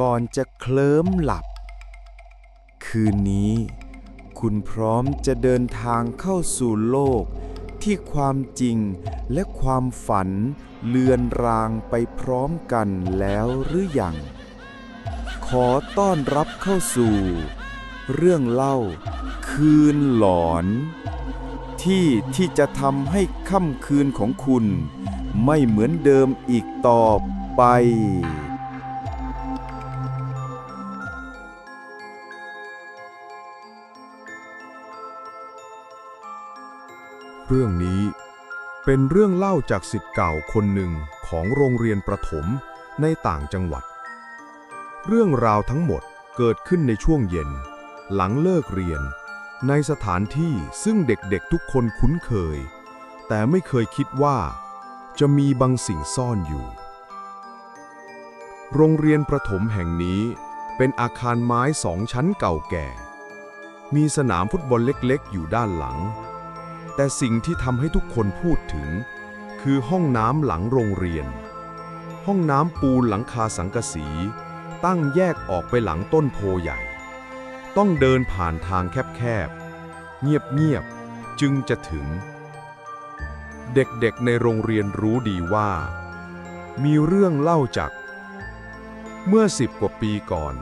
ก่อนจะเคลิ้มหลับ คืนนี้คุณพร้อมจะเดินทางเข้าสู่โลก ที่ความจริงและความฝันเลือนรางไปพร้อมกันแล้วหรือยัง ขอต้อนรับเข้าสู่ เรื่องเล่า คืนหลอน ที่ที่จะทำให้ค่ำคืนของคุณ ไม่เหมือนเดิมอีกต่อไป รื่องนี้ เป็นเรื่องเล่าจากสิทธิ์เก่าคนหนึ่งของโรงเรียนประถมในต่างจังหวัด เรื่องราวทั้งหมดเกิดขึ้นในช่วงเย็น หลังเลิกเรียน ในสถานที่ซึ่งเด็กๆทุกคนคุ้นเคย แต่ไม่เคยคิดว่า จะมีบางสิ่งซ่อนอยู่ โรงเรียนประถมแห่งนี้เป็นอาคารไม้สองชั้นเก่าแก่ มีสนามฟุตบอลเล็กๆ อยู่ด้านหลัง แต่สิ่งที่ทำให้ทุกคนพูดถึง คือห้องน้ำหลังโรงเรียน ห้องน้ำปูนหลังคาสังกะสี ตั้งแยกออกไปหลังต้นโพใหญ่ ต้องเดินผ่านทางแคบๆ เงียบๆ จึงจะถึง เด็กๆในโรงเรียนรู้ดีว่า มีเรื่องเล่าจาก เมื่อสิบกว่าปีก่อน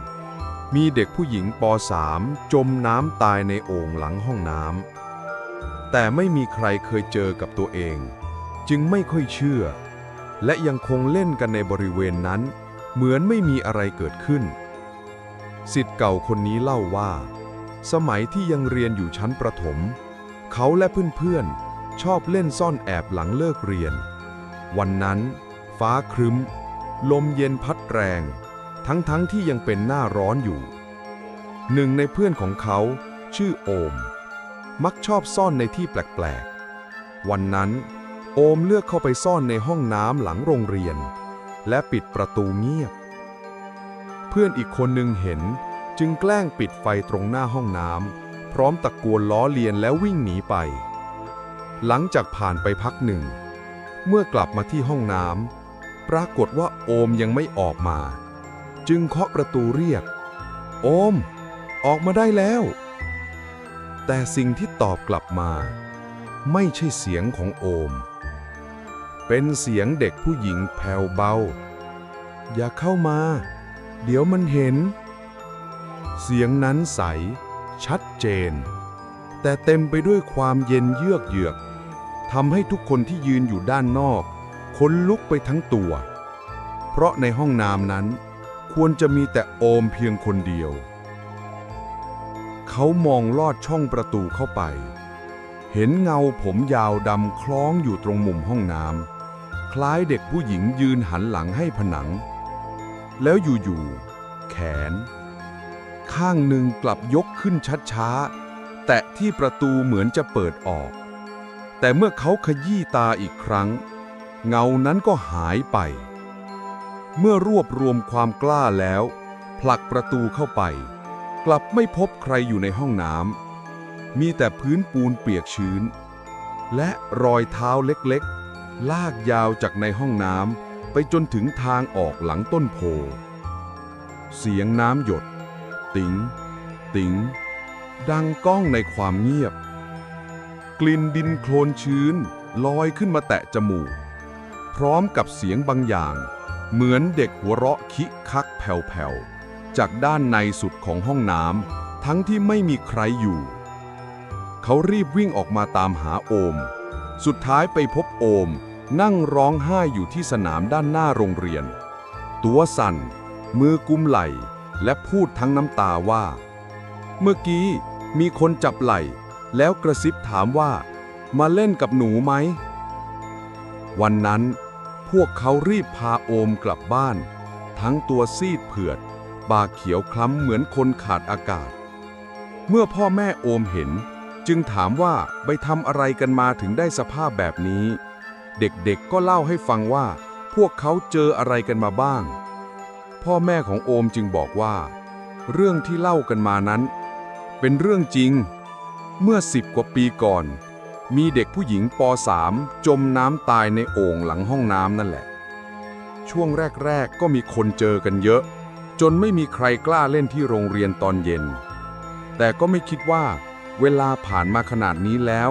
มีเด็กผู้หญิงป .3 จมน้ำตายในโอ่งหลังห้องน้ำ แต่ไม่มีใครเคยเจอกับตัวเอง จึงไม่ค่อยเชื่อ และยังคงเล่นกันในบริเวณนั้น เหมือนไม่มีอะไรเกิดขึ้นสิทธิ์เก่าคนนี้เล่าว่า สมัยที่ยังเรียนอยู่ชั้นประถม เขาและเพื่อนๆ ชอบเล่นซ่อนแอบหลังเลิกเรียน วันนั้น ฟ้าครึ้ม ลมเย็นพัดแรง ทั้งๆทที่ยังเป็นหน้าร้อนอยู่ หนึ่งในเพื่อนของเขาชื่อโอม มักชอบซ่อนในที่แปลกๆ วันนั้น โอมเลือกเข้าไปซ่อนในห้องน้ำหลังโรงเรียน และปิดประตูเงียบ เพื่อนอีกคนหนึ่งเห็นจึงแกล้งปิดไฟตรงหน้าห้องน้ำพร้อมตะโกนล้อเลียนแล้ววิ่งหนีไป หลังจากผ่านไปพักหนึ่ง เมื่อกลับมาที่ห้องน้ำปรากฏว่าโอมยังไม่ออกมา จึงเคาะประตูเรียก โอม ออกมาได้แล้ว แต่สิ่งที่ตอบกลับมา ไม่ใช่เสียงของโอม เป็นเสียงเด็กผู้หญิงแผ่วเบา อย่าเข้ามา เดี๋ยวมันเห็น เสียงนั้นใส ชัดเจน แต่เต็มไปด้วยความเย็นเยือกเยือกทำให้ทุกคนที่ยืนอยู่ด้านนอกขนลุกไปทั้งตัว เพราะในห้องน้ำนั้น ควรจะมีแต่โอมเพียงคนเดียว เขามองลอดช่องประตูเข้าไป เห็นเงาผมยาวดำคล้องอยู่ตรงมุมห้องน้ำคล้ายเด็กผู้หญิงยืนหันหลังให้ผนัง แล้วอยู่ๆแขน ข้างหนึ่งกลับยกขึ้นช้าๆแตะที่ประตูเหมือนจะเปิดออก แต่เมื่อเขาขยี้ตาอีกครั้ง เงานั้นก็หายไป เมื่อรวบรวมความกล้าแล้ว ผลักประตูเข้าไป กลับไม่พบใครอยู่ในห้องน้ำ มีแต่พื้นปูนเปียกชื้น และรอยเท้าเล็กๆ ลากยาวจากในห้องน้ำไปจนถึงทางออกหลังต้นโพ เสียงน้ำหยด ติ๋ง ติ๋ง ดังก้องในความเงียบ กลิ่นดินโคลนชื้นลอยขึ้นมาแตะจมูก พร้อมกับเสียงบางอย่าง เหมือนเด็กหัวเราะคิกคักแผ่วๆ จากด้านในสุดของห้องน้ำทั้งที่ไม่มีใครอยู่ เขารีบวิ่งออกมาตามหาโอม สุดท้ายไปพบโอม นั่งร้องไห้อยู่ที่สนามด้านหน้าโรงเรียน ตัวสั่น มือกุมไหล่ และพูดทั้งน้ำตาว่า เมื่อกี้มีคนจับไหล่ แล้วกระซิบถามว่า มาเล่นกับหนูไหม วันนั้นพวกเขารีบพาโอมกลับบ้าน ทั้งตัวซีดเผือด บาเขียวคล้ำเหมือนคนขาดอากาศ เมื่อพ่อแม่โอมเห็น จึงถามว่าไปทำอะไรกันมาถึงได้สภาพแบบนี้ เด็กๆก็เล่าให้ฟังว่า พวกเขาเจออะไรกันมาบ้าง พ่อแม่ของโอมจึงบอกว่า เรื่องที่เล่ากันมานั้น เป็นเรื่องจริง เมื่อสิบกว่าปีก่อน มีเด็กผู้หญิงป .3 จมน้ำตายในโอ่งหลังห้องน้ำนั่นแหละ ช่วงแรก ๆ ก็มีคนเจอกันเยอะ จนไม่มีใครกล้าเล่นที่โรงเรียนตอนเย็น แต่ก็ไม่คิดว่า เวลาผ่านมาขนาดนี้แล้ว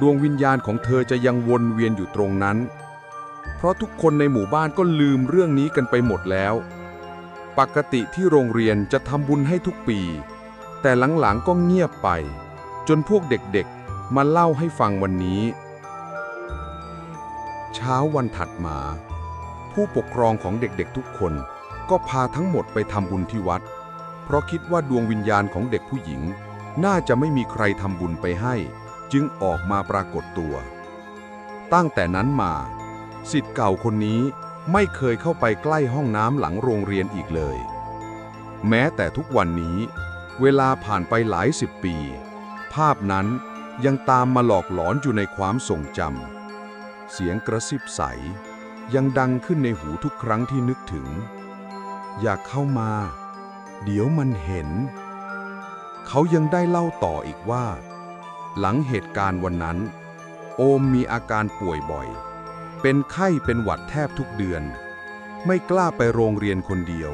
ดวงวิญญาณของเธอจะยังวนเวียนอยู่ตรงนั้น เพราะทุกคนในหมู่บ้านก็ลืมเรื่องนี้กันไปหมดแล้ว ปกติที่โรงเรียนจะทำบุญให้ทุกปี แต่หลังๆก็เงียบไป จนพวกเด็กๆ มาเล่าให้ฟังวันนี้ เช้าวันถัดมา ผู้ปกครองของเด็กๆทุกคน ก็พาทั้งหมดไปทำบุญที่วัด เพราะคิดว่าดวงวิญญาณของเด็กผู้หญิง น่าจะไม่มีใครทำบุญไปให้ จึงออกมาปรากฏตัว ตั้งแต่นั้นมา สิทธิ์เก่าคนนี้ไม่เคยเข้าไปใกล้ห้องน้ำหลังโรงเรียนอีกเลย แม้แต่ทุกวันนี้ เวลาผ่านไปหลายสิบปี ภาพนั้นยังตามมาหลอกหลอนอยู่ในความทรงจำ เสียงกระซิบใส ยังดังขึ้นในหูทุกครั้งที่นึกถึง อยากเข้ามา เดี๋ยวมันเห็น เขายังได้เล่าต่ออีกว่า หลังเหตุการณ์วันนั้น โอมมีอาการป่วยบ่อย เป็นไข้เป็นหวัดแทบทุกเดือน ไม่กล้าไปโรงเรียนคนเดียว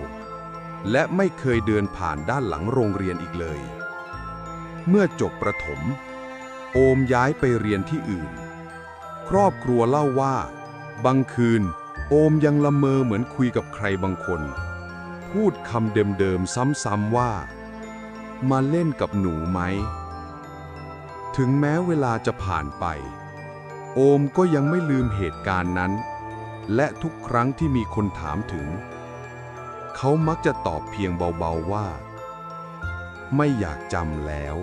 และไม่เคยเดินผ่านด้านหลังโรงเรียนอีกเลย เมื่อจบประถม โอมย้ายไปเรียนที่อื่น ครอบครัวเล่าว่า บางคืนโอมยังละเมอเหมือนคุยกับใครบางคน พูดคำเดิมๆซ้ำๆว่า มาเล่นกับหนูไหม ถึงแม้เวลาจะผ่านไป โอมก็ยังไม่ลืมเหตุการณ์นั้น และทุกครั้งที่มีคนถามถึง เขามักจะตอบเพียงเบาๆว่า ไม่อยากจำแล้ว